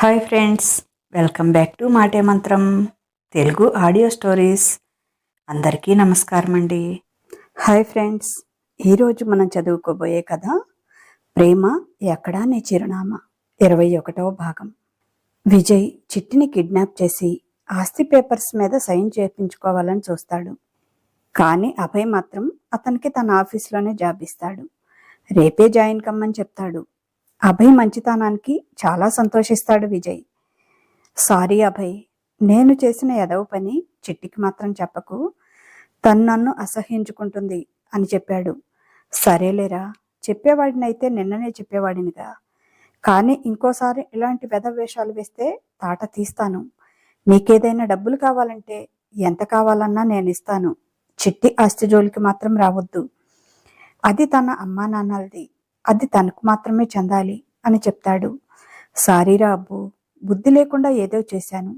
Hi friends welcome back to Maate Mantram Telugu audio stories. అందరికీ నమస్కారం అండి. Hi friends ఈరోజు మనం చదువుకోబోయే కథ ప్రేమ ఎక్కడా నీ చిరునామా? ఇరవై ఒకటవ భాగం. విజయ్ చిట్టిని కిడ్నాప్ చేసి ఆస్తి పేపర్స్ మీద సైన్ చేయించుకోవాలని చూస్తాడు. కానీ అభయ్ మాత్రం అతనికి తన ఆఫీస్లోనే జాబ్ ఇస్తాడు. రేపే జాయిన్ కమ్మని చెప్తాడు. అభయ్ మంచితనానికి చాలా సంతోషిస్తాడు విజయ్. సారీ అభయ్ నేను చేసిన ఎదవ పని చిట్టికి మాత్రం చెప్పకు. తను నన్ను అసహ్యించుకుంటుంది అని చెప్పాడు. సరేలేరా చెప్పేవాడినైతే నిన్ననే చెప్పేవాడినిగా. కానీ ఇంకోసారి ఇలాంటి వెధ వేషాలు వేస్తే తాట తీస్తాను. నీకేదైనా డబ్బులు కావాలంటే ఎంత కావాలన్నా నేను ఇస్తాను. చిట్టి ఆస్తి జోలికి మాత్రం రావద్దు. అది తన అమ్మా నాన్నలది అది తనకు మాత్రమే చెందాలి అని చెప్తాడు. సారీరా అబ్బు బుద్ధి లేకుండా ఏదో చేశాను.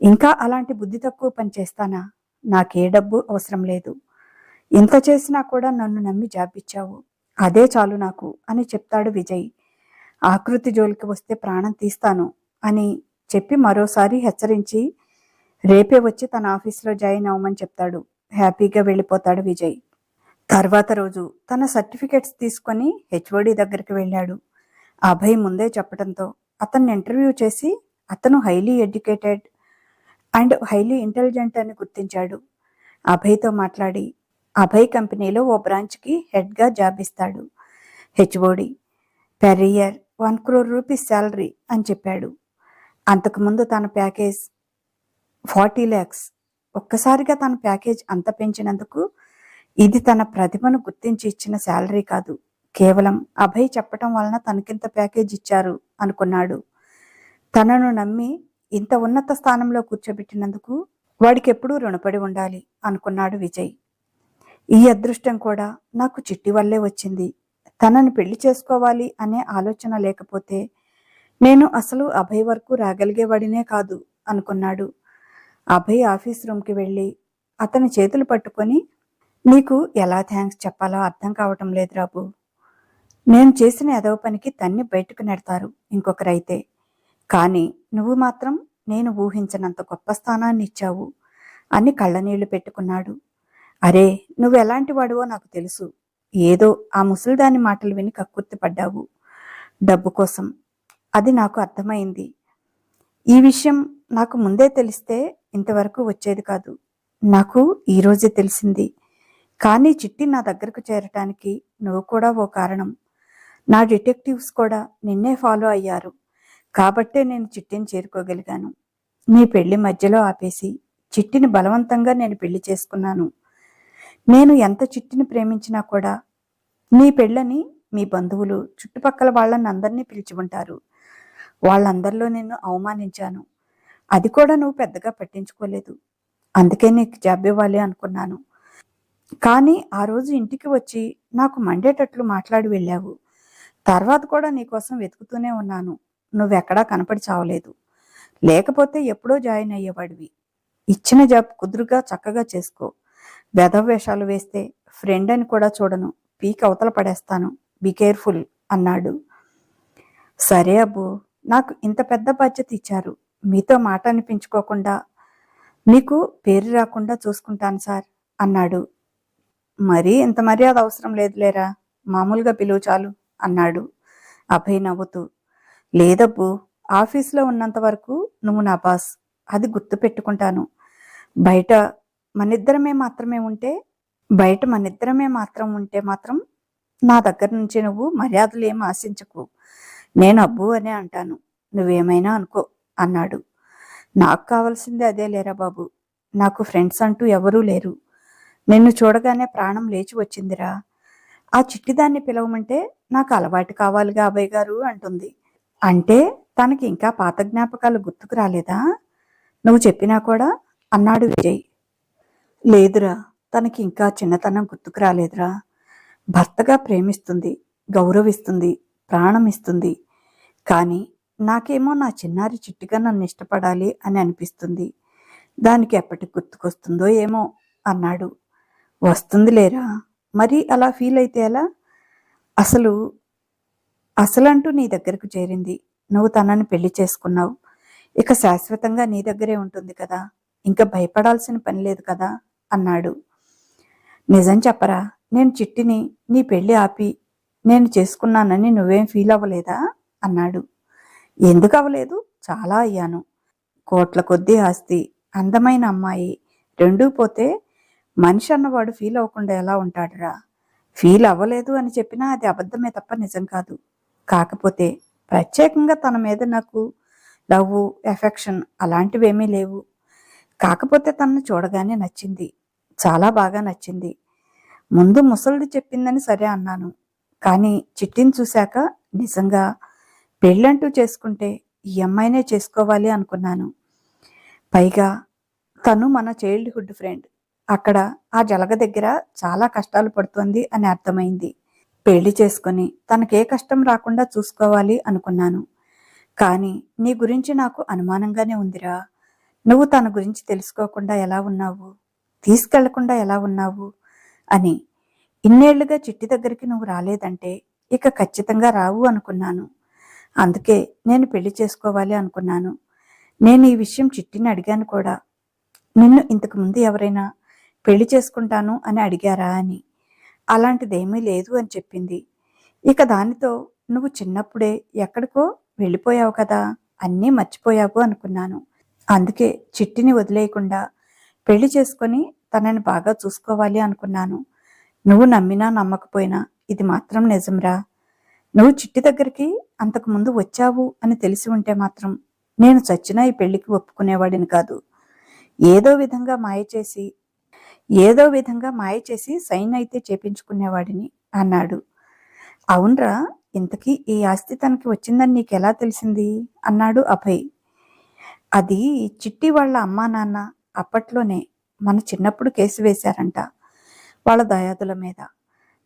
ఇంకా అలాంటి బుద్ధి తక్కువ పని చేస్తానా? నాకే డబ్బు అవసరం లేదు. ఇంత చేసినా కూడా నన్ను నమ్మి జాబిచ్చావు అదే చాలు నాకు అని చెప్తాడు విజయ్. ఆకృతి జోలికి వస్తే ప్రాణం తీస్తాను అని చెప్పి మరోసారి హెచ్చరించి రేపే వచ్చి తన ఆఫీస్లో జాయిన్ అవ్వమని చెప్తాడు. హ్యాపీగా వెళ్ళిపోతాడు విజయ్. తర్వాత రోజు తన సర్టిఫికెట్స్ తీసుకొని హెచ్ఓడి దగ్గరికి వెళ్ళాడు. అభయ్ ముందే చెప్పడంతో అతన్ని ఇంటర్వ్యూ చేసి అతను highly educated and highly intelligent అని గుర్తించాడు. అభయ్తో మాట్లాడి అభయ్ కంపెనీలో ఓ బ్రాంచ్కి హెడ్గా జాబ్ ఇస్తాడు. HOD per year one crore rupees salary అని చెప్పాడు. అంతకుముందు తన ప్యాకేజ్ ఫార్టీ ల్యాక్స్ ఒక్కసారిగా తన ప్యాకేజ్ అంత పెంచినందుకు ఇది తన ప్రతిభను గుర్తించి ఇచ్చిన శాలరీ కాదు. కేవలం అభయ్ చెప్పటం వలన తనకింత ప్యాకేజ్ ఇచ్చారు అనుకున్నాడు. తనను నమ్మి ఇంత ఉన్నత స్థానంలో కూర్చోబెట్టినందుకు వాడికి ఎప్పుడూ రుణపడి ఉండాలి అనుకున్నాడు విజయ్. ఈ అదృష్టం కూడా నాకు చిట్టి వల్లే వచ్చింది. తనని పెళ్ళి చేసుకోవాలి అనే ఆలోచన లేకపోతే నేను అసలు అభయ్ వరకు రాగలిగేవాడినే కాదు అనుకున్నాడు. అభయ్ ఆఫీస్ రూమ్కి వెళ్ళి అతని చేతులు పట్టుకొని నీకు ఎలా థ్యాంక్స్ చెప్పాలో అర్థం కావటం లేదు రాబు. నేను చేసిన ఎదవ పనికి తన్ని బయటకు నెడతారు ఇంకొకరైతే. కానీ నువ్వు మాత్రం నేను ఊహించనంత గొప్ప స్థానాన్ని ఇచ్చావు అని కళ్ళనీళ్ళు పెట్టుకున్నాడు. అరే నువ్వు ఎలాంటి వాడువో నాకు తెలుసు. ఏదో ఆ ముసలిదాని మాటలు విని కక్కుర్తి పడ్డావు. డబ్బు కోసం. అది నాకు అర్థమైంది. ఈ విషయం నాకు ముందే తెలిస్తే ఇంతవరకు వచ్చేది కాదు. నాకు ఈరోజే తెలిసింది. కానీ చిట్టి నా దగ్గరకు చేరటానికి నువ్వు కూడా ఓ కారణం. నా డిటెక్టివ్స్ కూడా నిన్నే ఫాలో అయ్యారు. కాబట్టే నేను చిట్టిని చేరుకోగలిగాను. నీ పెళ్ళి మధ్యలో ఆపేసి చిట్టిని బలవంతంగా నేను పెళ్ళి చేసుకున్నాను. నేను ఎంత చిట్టిని ప్రేమించినా కూడా నీ పెళ్ళని మీ బంధువులు చుట్టుపక్కల వాళ్ళని అందరినీ పిలిచి ఉంటారు. వాళ్ళందరిలో నిన్ను అవమానించాను. అది కూడా నువ్వు పెద్దగా పట్టించుకోలేదు. అందుకే నీకు జాబ్ ఇవ్వాలి అనుకున్నాను. కానీ ఆ రోజు ఇంటికి వచ్చి నాకు మండేటట్లు మాట్లాడి వెళ్ళావు. తర్వాత కూడా నీకోసం వెతుకుతూనే ఉన్నాను. నువ్వెక్కడా కనపడి చావలేదు. లేకపోతే ఎప్పుడో జాయిన్ అయ్యేవాడివి. ఇచ్చిన జాబ్ కుదురుగా చక్కగా చేసుకో. వేషాలు వేస్తే ఫ్రెండ్ అని కూడా చూడను. పీక్ అవతల పడేస్తాను. బీ కేర్ఫుల్ అన్నాడు. సరే అబ్బు నాకు ఇంత పెద్ద బాధ్యత ఇచ్చారు. మీతో మాట అనిపించుకోకుండా మీకు పేరు రాకుండా చూసుకుంటాను సార్ అన్నాడు. మరీ ఇంత మర్యాద అవసరం లేదులేరా? మామూలుగా పిలువు చాలు అన్నాడు. అభయ్ నవ్వుతూ లేదబ్బు ఆఫీస్లో ఉన్నంత వరకు నువ్వు నా బాస్ అది గుర్తు పెట్టుకుంటాను. బయట మనిద్దరమే మాత్రమే ఉంటే బయట మనిద్దరమే మాత్రం ఉంటే మాత్రం నా దగ్గర నుంచి నువ్వు మర్యాదలు ఏం ఆశించకు. నేను అబ్బు అనే అంటాను. నువ్వేమైనా అనుకో అన్నాడు. నాకు కావాల్సింది అదే లేరా బాబు. నాకు ఫ్రెండ్స్ అంటూ ఎవరూ లేరు. నిన్ను చూడగానే ప్రాణం లేచి వచ్చిందిరా. ఆ చిట్టిదాన్ని పిలవమంటే నాకు అలవాటు కావాలిగా అబ్బాయి గారు అంటుంది. అంటే తనకి ఇంకా పాత జ్ఞాపకాలు గుర్తుకు రాలేదా? నువ్వు చెప్పినా కూడా అన్నాడు విజయ్. లేదురా తనకి ఇంకా చిన్నతనం గుర్తుకు రాలేదురా. భర్తగా ప్రేమిస్తుంది గౌరవిస్తుంది ప్రాణం ఇస్తుంది కానీ నాకేమో నా చిన్నారి చిట్టిగా నన్ను ఇష్టపడాలి అని అనిపిస్తుంది. దానికి ఎప్పటికి గుర్తుకొస్తుందో ఏమో అన్నాడు. వస్తుంది లేరా మరి అలా ఫీల్ అయితే ఎలా? అసలు అసలంటూ నీ దగ్గరకు చేరింది. నువ్వు తనని పెళ్ళి చేసుకున్నావు. ఇక శాశ్వతంగా నీ దగ్గరే ఉంటుంది కదా. ఇంకా భయపడాల్సిన పని లేదు కదా అన్నాడు. నిజం చెప్పరా? నేను చిట్టిని నీ పెళ్ళి ఆపి నేను చేసుకున్నానని నువ్వేం ఫీల్ అవ్వలేదా? అన్నాడు. ఎందుకు అవ్వలేదు? చాలా అయ్యాను. కోట్ల కొద్దీ ఆస్తి అందమైన అమ్మాయి రెండూ పోతే మనిషి అన్నవాడు ఫీల్ అవ్వకుండా ఎలా ఉంటాడురా? ఫీల్ అవ్వలేదు అని చెప్పినా అది అబద్ధమే తప్ప నిజం కాదు. కాకపోతే ప్రత్యేకంగా తన మీద నాకు లవ్ ఎఫెక్షన్ అలాంటివేమీ లేవు. కాకపోతే తనను చూడగానే నచ్చింది. చాలా బాగా నచ్చింది. ముందు ముసలిది చెప్పిందని సరే అన్నాను. కానీ చిట్టిని చూశాక నిజంగా పెళ్ళంటూ చేసుకుంటే ఈ అమ్మాయినే చేసుకోవాలి అనుకున్నాను. పైగా తను మన చైల్డ్హుడ్ ఫ్రెండ్ అక్కడ ఆ జలగ దగ్గర చాలా కష్టాలు పడుతోంది అని అర్థమైంది. పెళ్ళి చేసుకొని తనకే కష్టం రాకుండా చూసుకోవాలి అనుకున్నాను. కానీ నీ గురించి నాకు అనుమానంగానే ఉందిరా. నువ్వు తన గురించి తెలుసుకోకుండా ఎలా ఉన్నావు? తీసుకెళ్ళకుండా ఎలా ఉన్నావు? అని ఇన్నేళ్ళుగా చిట్టి దగ్గరికి నువ్వు రాలేదంటే ఇక ఖచ్చితంగా రావు అనుకున్నాను. అందుకే నేను పెళ్ళి చేసుకోవాలి అనుకున్నాను. నేను ఈ విషయం చిట్టిని అడిగాను కూడా. నిన్ను ఇంతకు ముందు ఎవరైనా పెళ్ళి చేసుకుంటాను అని అడిగారా అని. అలాంటిదేమీ లేదు అని చెప్పింది. ఇక దానితో నువ్వు చిన్నప్పుడే ఎక్కడికో వెళ్ళిపోయావు కదా అన్నీ మర్చిపోయావు అనుకున్నాను. అందుకే చిట్టిని వదిలేయకుండా పెళ్ళి చేసుకొని తనని బాగా చూసుకోవాలి అనుకున్నాను. నువ్వు నమ్మినా నమ్మకపోయినా ఇది మాత్రం నిజంరా? నువ్వు చిట్టి దగ్గరికి అంతకు ముందు వచ్చావు అని తెలిసి ఉంటే మాత్రం నేను చచ్చినా ఈ పెళ్ళికి ఒప్పుకునేవాడిని కాదు. ఏదో విధంగా మాయ చేసి ఏదో విధంగా మాయ చేసి సైన్ అయితే చేపించుకునేవాడిని అన్నాడు. అవునరా ఇంతకీ ఈ ఆస్తి తనకి వచ్చిందని నీకు ఎలా తెలిసింది? అన్నాడు అభయ్. అది చిట్టి వాళ్ళ అమ్మా నాన్న అప్పట్లోనే మన చిన్నప్పుడు కేసు వేశారంట వాళ్ళ దయాదుల మీద.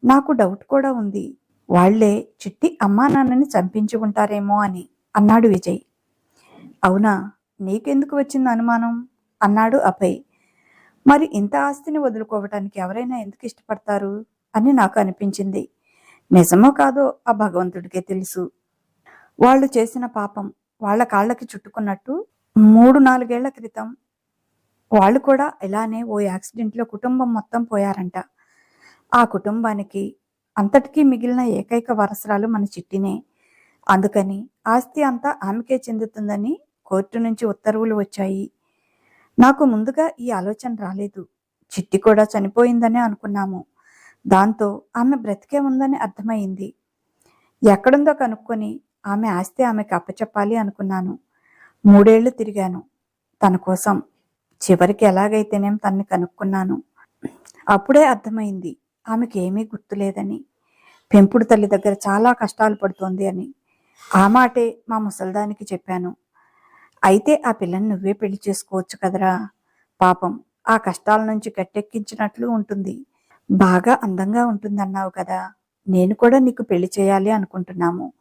నాకు డౌట్ కూడా ఉంది. వాళ్ళే చిట్టి అమ్మా నాన్నని చంపించి ఉంటారేమో అని అన్నాడు విజయ్. అవునా నీకెందుకు వచ్చింది అనుమానం? అన్నాడు అభయ్. మరి ఇంత ఆస్తిని వదులుకోవటానికి ఎవరైనా ఎందుకు ఇష్టపడతారు అని నాకు అనిపించింది. నిజమో కాదో ఆ భగవంతుడికే తెలుసు. వాళ్ళు చేసిన పాపం వాళ్ళ కాళ్ళకి చుట్టుకున్నట్టు మూడు నాలుగేళ్ళ క్రితం వాళ్ళు కూడా ఇలానే ఓ యాక్సిడెంట్లో కుటుంబం మొత్తం పోయారంట. ఆ కుటుంబానికి అంతటికీ మిగిలిన ఏకైక వరసరాలు మన చిట్టినే. అందుకని ఆస్తి అంతా ఆమెకే చెందుతుందని కోర్టు నుంచి ఉత్తర్వులు వచ్చాయి. నాకు ముందుగా ఈ ఆలోచన రాలేదు. చిట్టి కూడా చనిపోయిందని అనుకున్నాము. దాంతో ఆమె బ్రతికే ఉందని అర్థమైంది. ఎక్కడుందో కనుక్కొని ఆమె ఆస్తి ఆమెకు అప్పచెప్పాలి అనుకున్నాను. మూడేళ్ళు తిరిగాను. తన కోసం చివరికి ఎలాగైతేనేం తన్ని కనుక్కున్నాను. అప్పుడే అర్థమైంది. ఆమెకి ఏమీ గుర్తులేదని పెంపుడు తల్లి దగ్గర చాలా కష్టాలు పడుతోంది అని. ఆ మాటే మా ముసల్దానికి చెప్పాను. అయితే ఆ పిల్లని నువ్వే పెళ్ళి చేసుకోవచ్చు కదరా. పాపం ఆ కష్టాల నుంచి గట్టెక్కించినట్లు ఉంటుంది. బాగా అందంగా ఉంటుందన్నావు కదా. నేను కూడా నీకు పెళ్ళి చేయాలి అనుకుంటున్నాము.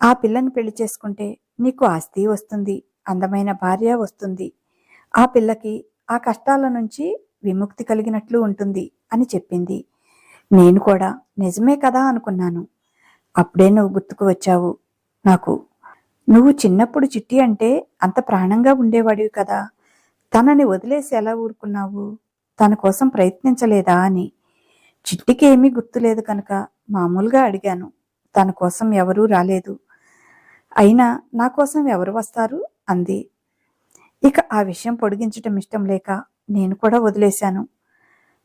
ఆ పిల్లని పెళ్ళి చేసుకుంటే నీకు ఆస్తి వస్తుంది అందమైన భార్య వస్తుంది. ఆ పిల్లకి ఆ కష్టాల నుంచి విముక్తి కలిగినట్లు ఉంటుంది అని చెప్పింది. నేను కూడా నిజమే కదా అనుకున్నాను. అప్పుడే నువ్వు గుర్తుకు వచ్చావు. నాకు నువ్వు చిన్నప్పుడు చిట్టి అంటే అంత ప్రాణంగా ఉండేవాడివి కదా. తనని వదిలేసి ఎలా ఊరుకున్నావు? తన కోసం ప్రయత్నించలేదా అని. చిట్టికి ఏమీ గుర్తులేదు కనుక మామూలుగా అడిగాను. తన కోసం ఎవరూ రాలేదు. అయినా నా కోసం ఎవరు వస్తారు? అంది. ఇక ఆ విషయం పొడిగించటం ఇష్టం లేక నేను కూడా వదిలేశాను.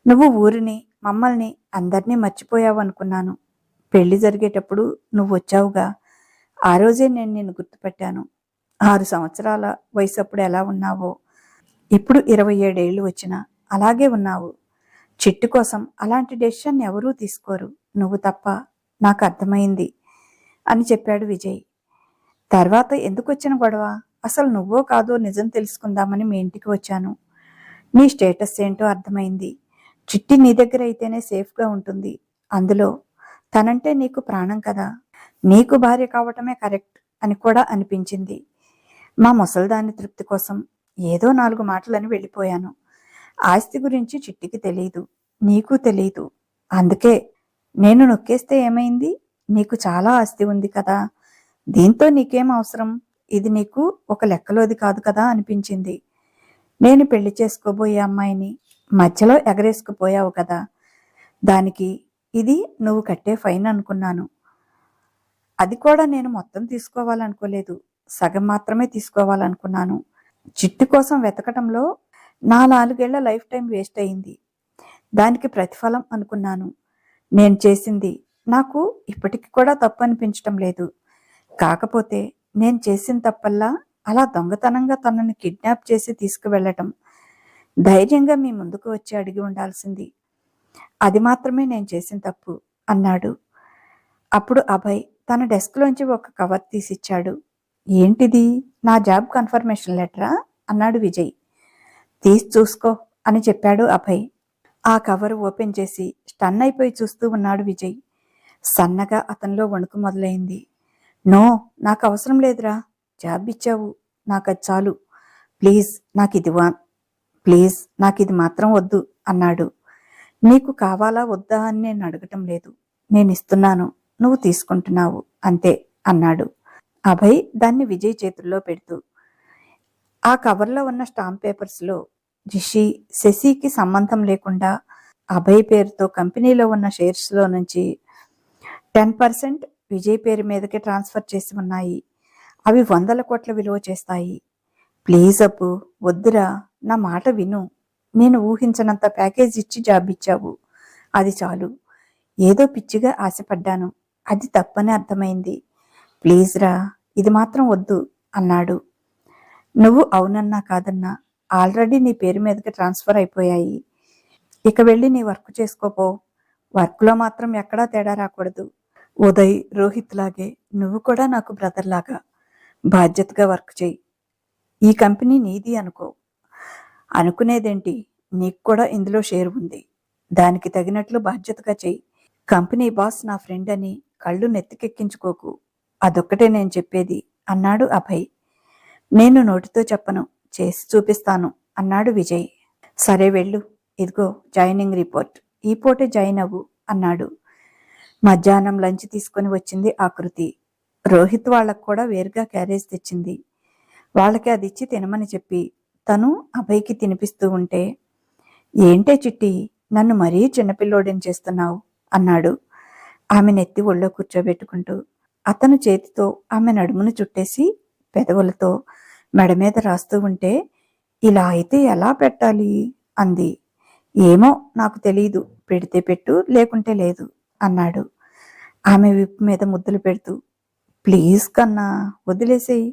నువ్వు ఊరిని మమ్మల్ని అందరినీ మర్చిపోయావు అనుకున్నాను పెళ్ళి జరిగేటప్పుడు నువ్వు వచ్చావుగా ఆ రోజే నేను నిన్ను గుర్తుపెట్టాను. ఆరు సంవత్సరాల వయసు అప్పుడు ఎలా ఉన్నావో ఇప్పుడు ఇరవై ఏడేళ్ళు వచ్చినా అలాగే ఉన్నావు. చిట్టు కోసం అలాంటి డెసిషన్ ఎవరూ తీసుకోరు. నువ్వు తప్ప నాకు అర్థమైంది అని చెప్పాడు విజయ్. తర్వాత ఎందుకు వచ్చిన గొడవ? అసలు నువ్వో కాదో నిజం తెలుసుకుందామని మీ ఇంటికి వచ్చాను. నీ స్టేటస్ ఏంటో అర్థమైంది. చిట్టి నీ దగ్గర అయితేనే సేఫ్గా ఉంటుంది. అందులో తనంటే నీకు ప్రాణం కదా. నీకు భార్య కావటమే కరెక్ట్ అని కూడా అనిపించింది. మా ముసల్దాని తృప్తి కోసం ఏదో నాలుగు మాటలని వెళ్ళిపోయాను. ఆస్తి గురించి చిట్టికి తెలియదు నీకు తెలియదు అందుకే నేను నొక్కేస్తే ఏమైంది? నీకు చాలా ఆస్తి ఉంది కదా. దీంతో నీకేం అవసరం? ఇది నీకు ఒక లెక్కలోది కాదు కదా అనిపించింది. నేను పెళ్ళి చేసుకోబోయే అమ్మాయిని మధ్యలో ఎగరేసుకుపోయావు కదా. దానికి ఇది నువ్వు కట్టే ఫైన్ అనుకున్నాను. అది కూడా నేను మొత్తం తీసుకోవాలనుకోలేదు. సగం మాత్రమే తీసుకోవాలనుకున్నాను. చిట్టు కోసం వెతకటంలో నా నాలుగేళ్ళ లైఫ్ టైం వేస్ట్ అయింది. దానికి ప్రతిఫలం అనుకున్నాను. నేను చేసింది నాకు ఇప్పటికి కూడా తప్పు అనిపించటం లేదు. కాకపోతే నేను చేసిన తప్పల్లా అలా దొంగతనంగా తనని కిడ్నాప్ చేసి తీసుకువెళ్ళటం ధైర్యంగా మీ ముందుకు వచ్చి అడిగి ఉండాల్సింది. అది మాత్రమే నేను చేసిన తప్పు అన్నాడు. అప్పుడు అభయ్ తన డెస్క్లోంచి ఒక కవర్ తీసిచ్చాడు. ఏంటిది? నా జాబ్ కన్ఫర్మేషన్ లెటరా అన్నాడు విజయ్. తీసి చూసుకో అని చెప్పాడు అభయ్. ఆ కవర్ ఓపెన్ చేసి స్టన్ అయిపోయి చూస్తూ ఉన్నాడు విజయ్. సన్నగా అతనిలో వణుకు మొదలైంది. నో నాకు అవసరం లేదురా. జాబ్ ఇచ్చావు. నాకు అది చాలు. ప్లీజ్ నాకు ఇది వా ప్లీజ్ నాకు ఇది మాత్రం వద్దు అన్నాడు. నీకు కావాలా వద్దా అని నేను అడగటం లేదు. నేను ఇస్తున్నాను. నువ్వు తీసుకుంటున్నావు అంతే అన్నాడు. అభయ్ దాన్ని విజయ్ చేతుల్లో పెడుతూ ఆ కవర్లో ఉన్న స్టాంప్ పేపర్స్లో రిషి శశికి సంబంధం లేకుండా అభయ్ పేరుతో కంపెనీలో ఉన్న షేర్స్లో నుంచి టెన్ పర్సెంట్ విజయ్ పేరు మీదకి ట్రాన్స్ఫర్ చేసి ఉన్నాయి. అవి వందల కోట్ల విలువ చేస్తాయి. ప్లీజ్ అప్పు వద్దురా నా మాట విను. నేను ఊహించనంత ప్యాకేజ్ ఇచ్చి జాబ్ ఇచ్చావు. అది చాలు. ఏదో పిచ్చిగా ఆశపడ్డాను. అది తప్పని అర్థమైంది. ప్లీజ్ రా ఇది మాత్రం వద్దు అన్నాడు. నువ్వు అవునన్నా కాదన్నా ఆల్రెడీ నీ పేరు మీదకి ట్రాన్స్ఫర్ అయిపోయాయి. ఇక వెళ్ళి నీ వర్క్ చేసుకోపో. వర్క్లో మాత్రం ఎక్కడా తేడా రాకూడదు. ఉదయ్ రోహిత్ లాగే నువ్వు కూడా నాకు బ్రదర్ లాగా బాధ్యతగా వర్క్ చేయి. ఈ కంపెనీ నీది అనుకో. అనుకునేదేంటి? నీకు కూడా ఇందులో షేర్ ఉంది. దానికి తగినట్లు బాధ్యతగా చెయ్యి కంపెనీ బాస్ నా ఫ్రెండ్ అని కళ్ళు నెత్తికెక్కించుకోకు. అదొక్కటే నేను చెప్పేది అన్నాడు అభయ్. నేను నోటితో చెప్పను చేసి చూపిస్తాను అన్నాడు విజయ్. సరే వెళ్ళు ఇదిగో జాయినింగ్ రిపోర్ట్. ఈ పూటే జాయిన్ అవ్వు అన్నాడు. మధ్యాహ్నం లంచ్ తీసుకొని వచ్చింది ఆకృతి రోహిత్ వాళ్ళకు కూడా వేరుగా క్యారేజ్ తెచ్చింది. వాళ్ళకి అది ఇచ్చి తినమని చెప్పి తను అభయ్కి తినిపిస్తూ ఉంటే ఏంటే చిట్టి నన్ను మరీ చిన్నపిల్లోడిని చేస్తున్నావు? అన్నాడు. ఆమె నెత్తి ఒళ్ళో కూర్చోబెట్టుకుంటూ అతను చేతితో ఆమె నడుమును చుట్టేసి పెదవులతో మెడ మీద రాస్తూ ఉంటే ఇలా అయితే ఎలా పెట్టాలి? అంది. ఏమో నాకు తెలియదు పెడితే పెట్టు లేకుంటే లేదు అన్నాడు. ఆమె విప్పు మీద ముద్దులు పెడుతూ ప్లీజ్ కన్నా వదిలేసేయి.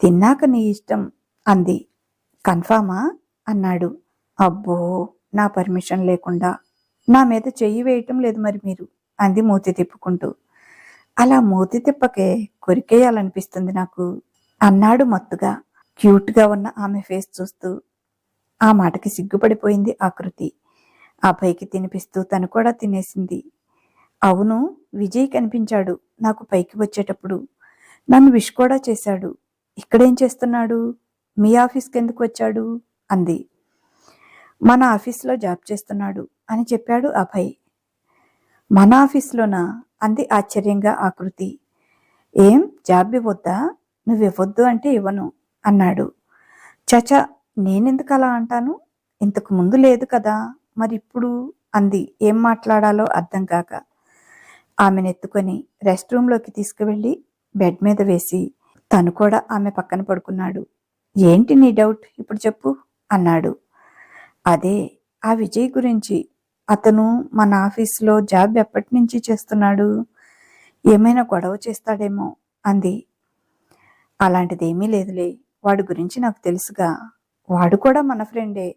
తిన్నాక నీ ఇష్టం అంది. కన్ఫామా? అన్నాడు. అబ్బో నా పర్మిషన్ లేకుండా. నా మీద చెయ్యి వేయటం లేదు మరి మీరు. అంది మూతి తిప్పుకుంటూ. అలా మూతి తిప్పకే కొరికేయాలనిపిస్తుంది నాకు అన్నాడు మత్తుగా. క్యూట్గా ఉన్న ఆమె ఫేస్ చూస్తూ. ఆ మాటకి సిగ్గుపడిపోయింది ఆకృతి ఆ పైకి తినిపిస్తూ తను కూడా తినేసింది. అవును విజయ్ కనిపించాడు నాకు పైకి వచ్చేటప్పుడు. నన్ను విష్ కూడా చేశాడు. ఇక్కడేం చేస్తున్నాడు? మీ ఆఫీస్కి ఎందుకు వచ్చాడు? అంది. మన ఆఫీస్లో జాబ్ చేస్తున్నాడు అని చెప్పాడు అభయ్. మన ఆఫీస్లోనా? అంది ఆశ్చర్యంగా ఆకృతి ఏం? జాబ్ ఇవ్వద్దా? నువ్వివ్వద్దు అంటే ఇవ్వను అన్నాడు. చచ నేనెందుకు అలా అంటాను? ఇంతకు ముందు లేదు కదా మరి ఇప్పుడు అంది. ఏం మాట్లాడాలో అర్థం కాక. ఆమెను ఎత్తుకొని రెస్ట్ రూమ్లోకి తీసుకువెళ్ళి బెడ్ మీద వేసి తను కూడా ఆమె పక్కన పడుకున్నాడు. ఏంటి నీ డౌట్? ఇప్పుడు చెప్పు అన్నాడు. అదే ఆ విజయ్ గురించి అతను మన ఆఫీస్లో జాబ్ ఎప్పటి నుంచి చేస్తున్నాడు? ఏమైనా గొడవ చేస్తాడేమో అంది. అలాంటిదేమీ లేదులే. వాడి గురించి నాకు తెలుసుగా. వాడు కూడా మన ఫ్రెండే.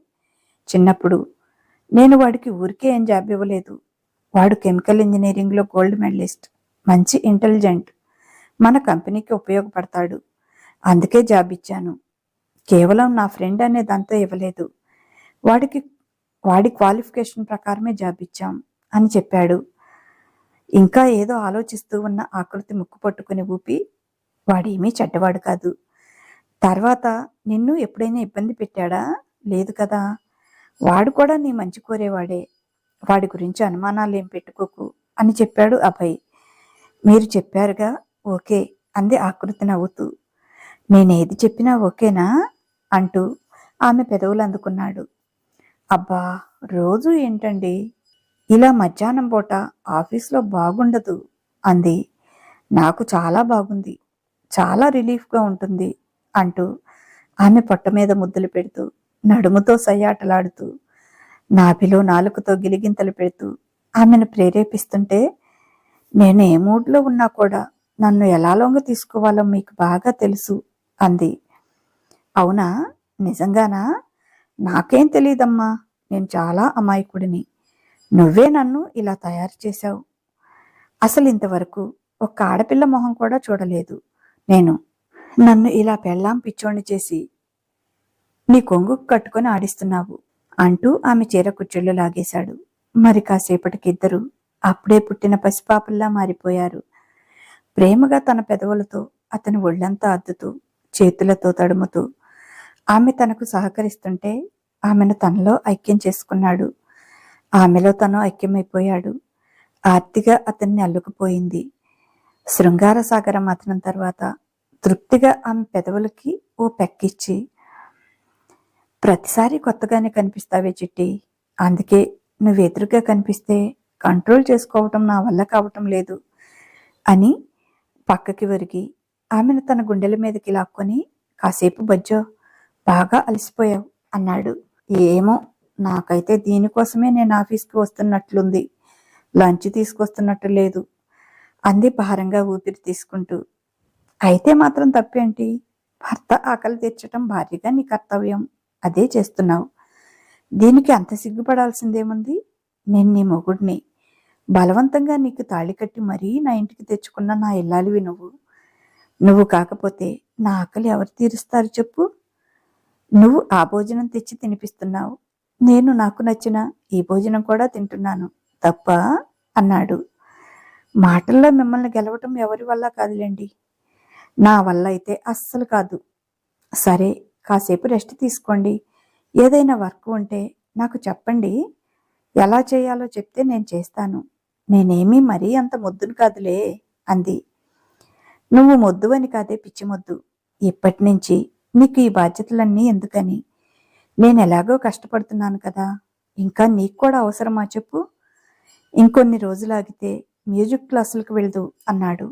చిన్నప్పుడు నేను వాడికి ఊరికే ఏం జాబ్ ఇవ్వలేదు. వాడు కెమికల్ ఇంజనీరింగ్లో గోల్డ్ మెడలిస్ట్. మంచి ఇంటెలిజెంట్. మన కంపెనీకి ఉపయోగపడతాడు. అందుకే జాబ్ ఇచ్చాను. కేవలం నా ఫ్రెండ్ అనే దాంతో ఇవ్వలేదు. వాడికి వాడి క్వాలిఫికేషన్ ప్రకారమే జాబ్ ఇచ్చాం అని చెప్పాడు. ఇంకా ఏదో ఆలోచిస్తూ ఉన్న ఆకృతి ముక్కు పట్టుకుని ఊపి వాడేమీ చెడ్డవాడు కాదు. తర్వాత నిన్ను ఎప్పుడైనా ఇబ్బంది పెట్టాడా? లేదు కదా. వాడు కూడా నీ మంచి కోరేవాడే. వాడి గురించి అనుమానాలు ఏం పెట్టుకోకు అని చెప్పాడు అభయ్. మీరు చెప్పారుగా ఓకే అంది ఆకృతి నవ్వుతూ. నేనేది చెప్పినా ఓకేనా? అంటూ ఆమె పెదవులు అందుకున్నాడు. అబ్బా రోజు ఏంటండి? ఇలా మధ్యాహ్నం పూట ఆఫీస్లో బాగుండదు అంది. నాకు చాలా బాగుంది చాలా రిలీఫ్గా ఉంటుంది అంటూ ఆమె పొట్ట మీద ముద్దులు పెడుతూ నడుముతో సయ్యాటలాడుతూ నాభిలో నాలుకతో గిలిగింతలు పెడుతూ ఆమెను ప్రేరేపిస్తుంటే నేను ఏ మూడ్లో ఉన్నా కూడా నన్ను ఎలా లొంగ తీసుకోవాలో మీకు బాగా తెలుసు అంది. అవునా? నిజంగానా? నాకేం తెలియదమ్మా నేను చాలా అమాయకుడిని. నువ్వే నన్ను ఇలా తయారు చేశావు. అసలు ఇంతవరకు ఒక్క ఆడపిల్ల మొహం కూడా చూడలేదు నేను. నన్ను ఇలా పెళ్ళాం పిచ్చోణ్ణి చేసి నీ కొంగు కట్టుకొని ఆడిస్తున్నావు అంటూ ఆమె చీర కుచ్చుళ్ళు లాగేశాడు. మరి కాసేపటికి ఇద్దరు అప్పుడే పుట్టిన పసిపాపల్లా మారిపోయారు. ప్రేమగా తన పెదవులతో అతని ఒళ్ళంతా అద్దుతూ చేతులతో తడుముతూ ఆమె తనకు సహకరిస్తుంటే ఆమెను తనలో ఐక్యం చేసుకున్నాడు. ఆమెలో తను ఐక్యమైపోయాడు. ఆర్తిగా అతన్ని అల్లుకుపోయింది. శృంగార సాగరం అతనం తర్వాత తృప్తిగా ఆమె పెదవులకి ఓ పెక్కిచ్చి ప్రతిసారి కొత్తగానే కనిపిస్తావే చిట్టి. అందుకే నువ్వు ఎదురుగా కనిపిస్తే కంట్రోల్ చేసుకోవటం నా వల్ల కావటం లేదు అని పక్కకి ఒరిగి ఆమెను తన గుండెల మీదకి లాక్కొని కాసేపు బజ్జో. బాగా అలసిపోయావు అన్నాడు. ఏమో నాకైతే దీనికోసమే నేను ఆఫీస్కి వస్తున్నట్లుంది. లంచ్ తీసుకొస్తున్నట్టు లేదు అంది భారంగా ఊపిరి తీసుకుంటూ. అయితే మాత్రం తప్పేంటి? భర్త ఆకలి తీర్చటం భార్యగా నీ కర్తవ్యం. అదే చేస్తున్నావు. దీనికి అంత సిగ్గుపడాల్సిందేముంది? నేను నీ మొగుడిని. బలవంతంగా నీకు తాళి కట్టి మరీ నా ఇంటికి తెచ్చుకున్న నా ఇల్లాలివి నువ్వు. నువ్వు కాకపోతే నా ఆకలి ఎవరు తీరుస్తారు చెప్పు? నువ్వు ఆ భోజనం తెచ్చి తినిపిస్తున్నావు. నేను నాకు నచ్చిన ఈ భోజనం కూడా తింటున్నాను. తప్ప? అన్నాడు. మాటల్లో మిమ్మల్ని గెలవటం ఎవరి వల్ల కాదులేండి. నా వల్ల అయితే అస్సలు కాదు. సరే కాసేపు రెస్ట్ తీసుకోండి. ఏదైనా వర్క్ ఉంటే నాకు చెప్పండి. ఎలా చేయాలో చెప్తే నేను చేస్తాను. నేనేమీ మరీ అంత మొద్దును కాదులే అంది. నువ్వు మొద్దు అని కాదే పిచ్చి మొద్దు. ఇప్పటి నుంచి నీకు ఈ బాధ్యతలన్నీ ఎందుకని? నేను ఎలాగో కష్టపడుతున్నాను కదా. ఇంకా నీకు కూడా అవసరమా చెప్పు. ఇంకొన్ని రోజులు ఆగితే మ్యూజిక్ క్లాసులకు వెళ్దు అన్నాడు.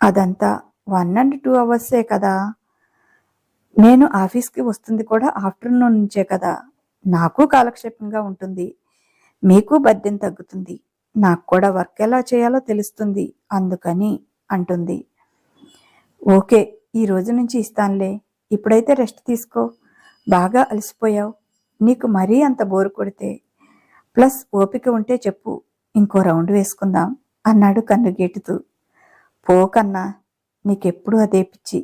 అదంతా వన్ అండ్ టూ అవర్సే కదా. నేను ఆఫీస్కి వస్తుంది కూడా ఆఫ్టర్నూన్ నుంచే కదా. నాకు కాలక్షేపంగా ఉంటుంది. మీకు బద్దెం తగ్గుతుంది. నాకు కూడా వర్క్ ఎలా చేయాలో తెలుస్తుంది. అందుకని అంటుంది. ఓకే ఈ రోజు నుంచి ఇస్తానులే. ఇప్పుడైతే రెస్ట్ తీసుకో. బాగా అలసిపోయావు. నీకు మరీ అంత బోరు కొడితే ప్లస్ ఓపిక ఉంటే చెప్పు. ఇంకో రౌండ్ వేసుకుందాం అన్నాడు కన్ను గేటుతూ. పోకన్నా నీకెప్పుడు అదే పిచ్చి.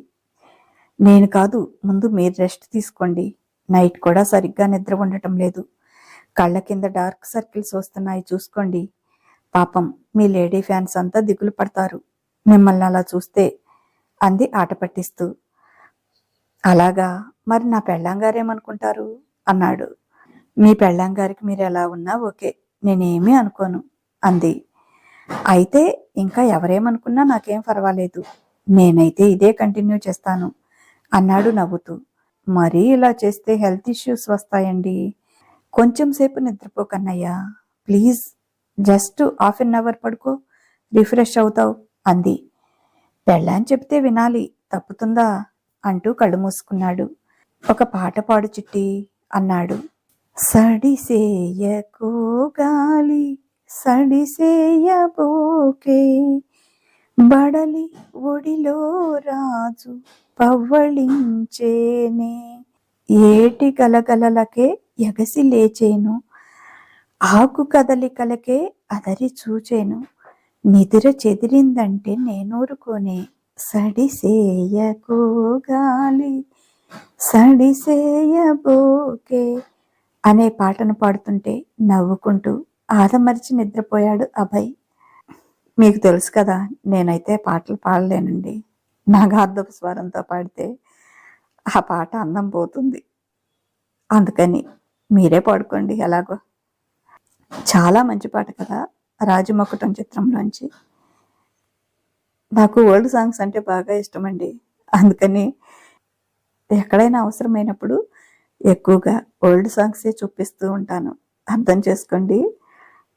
నేను కాదు ముందు మీరు రెస్ట్ తీసుకోండి. నైట్ కూడా సరిగ్గా నిద్ర ఉండటం లేదు. కళ్ళ కింద డార్క్ సర్కిల్స్ వస్తున్నాయి చూసుకోండి. పాపం మీ లేడీ ఫ్యాన్స్ అంతా దిగులు పడతారు. మిమ్మల్ని అలా చూస్తే అంది ఆట పట్టిస్తూ. అలాగా? మరి నా పెళ్ళాంగారేమనుకుంటారు? అన్నాడు. మీ పెళ్ళాంగారికి మీరు ఎలా ఉన్నా ఓకే నేనేమీ అనుకోను అంది. అయితే ఇంకా ఎవరేమనుకున్నా నాకేం పర్వాలేదు నేనైతే ఇదే కంటిన్యూ చేస్తాను అన్నాడు నవ్వుతూ. మరీ ఇలా చేస్తే హెల్త్ ఇష్యూస్ వస్తాయండి. కొంచెం సేపు నిద్రపోకన్నయ్యా please just half an hour పడుకో రిఫ్రెష్ అవుతావు అంది. పెళ్ళాని చెప్తే వినాలి తప్పుతుందా? అంటూ కళ్ళు మూసుకున్నాడు. ఒక పాట పాడు చిట్టి అన్నాడు. సడిసేయకో గాలి సడిసేయబోకే బడలి ఒడిలో రాజు పవ్వళించేనే. ఏటి గలగలలకే ఎగసి లేచేను ఆకు కదలికలకే అదరి చూచేను. నిదుర చెదిరిందంటే నేనూరుకోనే. సడిసేయకో గాలి సడిసేయబోకే అనే పాటను పాడుతుంటే నవ్వుకుంటూ ఆదమరిచి నిద్రపోయాడు అభయ్. మీకు తెలుసు కదా నేనైతే పాటలు పాడలేనండి. నాగార్ధపు స్వరంతో పాడితే ఆ పాట అందం పోతుంది. అందుకని మీరే పాడుకోండి ఎలాగో. చాలా మంచి పాట కదా రాజమొక్కటం చిత్రంలోంచి. నాకు ఓల్డ్ సాంగ్స్ అంటే బాగా ఇష్టం అండి అందుకని ఎక్కడైనా అవసరమైనప్పుడు ఎక్కువగా ఓల్డ్ సాంగ్సే చూపిస్తూ ఉంటాను. అర్థం చేసుకోండి.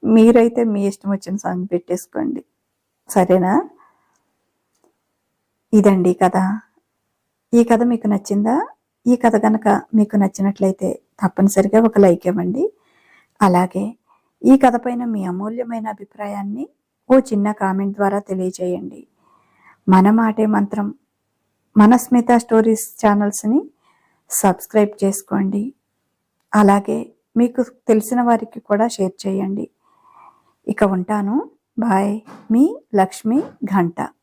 మీరైతే మీ ఇష్టం వచ్చిన సాంగ్ పెట్టేసుకోండి. సరేనా? ఇదండి కథ. ఈ కథ మీకు నచ్చిందా? ఈ కథ కనుక మీకు నచ్చినట్లయితే తప్పనిసరిగా ఒక లైక్ ఇవ్వండి. అలాగే ఈ కథ పైన మీ అమూల్యమైన అభిప్రాయాన్ని ఓ చిన్న కామెంట్ ద్వారా తెలియజేయండి. మన మాటే మంత్రం. మన స్మిత స్టోరీస్ ఛానల్స్ని సబ్స్క్రైబ్ చేసుకోండి. అలాగే మీకు తెలిసిన వారికి కూడా షేర్ చేయండి. ఇక ఉంటాను. బాయ్. మీ లక్ష్మి ఘంట.